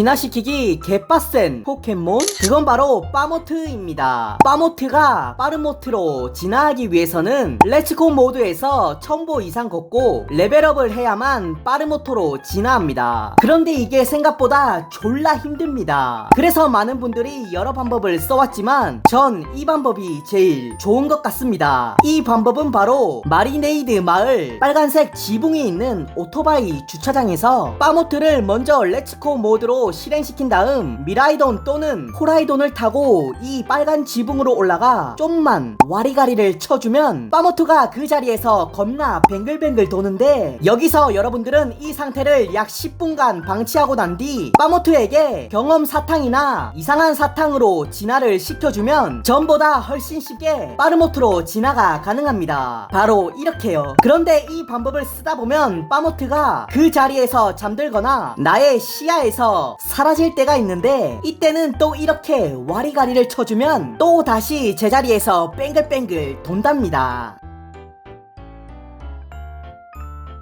진화시키기 개빠센 포켓몬? 그건 바로 빠모트입니다. 빠모트가 빠르모트로 진화하기 위해서는 렛츠고 모드에서 1000보 이상 걷고 레벨업을 해야만 빠르모토로 진화합니다. 그런데 이게 생각보다 졸라 힘듭니다. 그래서 많은 분들이 여러 방법을 써왔지만 전 이 방법이 제일 좋은 것 같습니다. 이 방법은 바로 마리네이드 마을 빨간색 지붕이 있는 오토바이 주차장에서 빠모트를 먼저 렛츠코 모드로 실행시킨 다음 미라이돈 또는 호라이돈을 타고 이 빨간 지붕으로 올라가 좀만 와리가리를 쳐주면 빠모트가 그 자리에서 겁나 뱅글뱅글 도는데 여기서 여러분들은 이 상태를 약 10분간 방치하고 난뒤 빠모트에게 경험 사탕이나 이상한 사탕으로 진화를 시켜주면 전보다 훨씬 쉽게 빠르모트로 진화가 가능합니다. 바로 이렇게요. 그런데 이 방법을 쓰다 보면 빠모트가 그 자리에서 잠들거나 나의 시야에서 사라질 때가 있는데 이때는 또 이렇게 와리가리를 쳐주면 또 다시 제자리에서 뺑글뺑글 돈답니다.